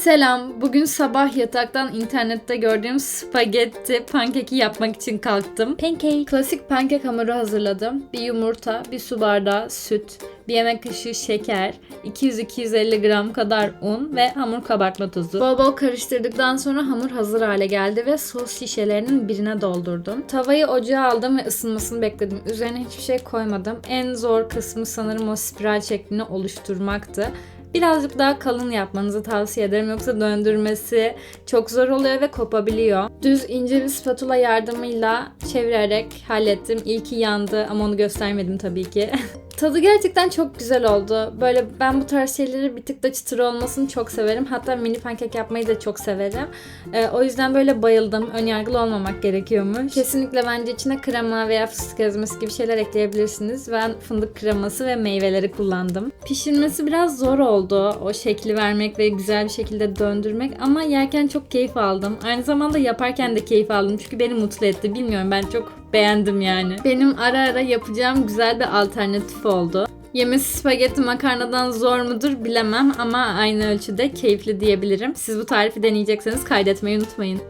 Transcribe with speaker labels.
Speaker 1: Selam. Bugün sabah yataktan internette gördüğüm spagetti pankeki yapmak için kalktım. Pancake. Klasik pankek hamuru hazırladım. Bir yumurta, bir su bardağı süt, bir yemek kaşığı şeker, 200-250 gram kadar un ve hamur kabartma tozu. Bol bol karıştırdıktan sonra hamur hazır hale geldi ve sos şişelerinin birine doldurdum. Tavayı ocağa aldım ve ısınmasını bekledim. Üzerine hiçbir şey koymadım. En zor kısmı sanırım o spiral şeklini oluşturmaktı. Birazcık daha kalın yapmanızı tavsiye ederim yoksa döndürmesi çok zor oluyor ve kopabiliyor. Düz ince bir spatula yardımıyla çevirerek hallettim. İlki yandı ama onu göstermedim tabii ki. Tadı gerçekten çok güzel oldu. Böyle ben bu tarz şeyleri bir tık da çıtır olmasını çok severim. Hatta mini pankek yapmayı da çok severim. Ee, o yüzden böyle bayıldım. Önyargılı olmamak gerekiyormuş. Kesinlikle bence içine krema veya fıstık ezmesi gibi şeyler ekleyebilirsiniz. Ben fındık kreması ve meyveleri kullandım. Pişirmesi biraz zor oldu. O şekli vermek ve güzel bir şekilde döndürmek ama yerken çok keyif aldım. Aynı zamanda yaparken de keyif aldım çünkü beni mutlu etti. Bilmiyorum ben çok beğendim yani. Benim ara ara yapacağım güzel bir alternatif oldu. Yemesi spagetti makarnadan zor mudur bilemem ama aynı ölçüde keyifli diyebilirim. Siz bu tarifi deneyecekseniz kaydetmeyi unutmayın.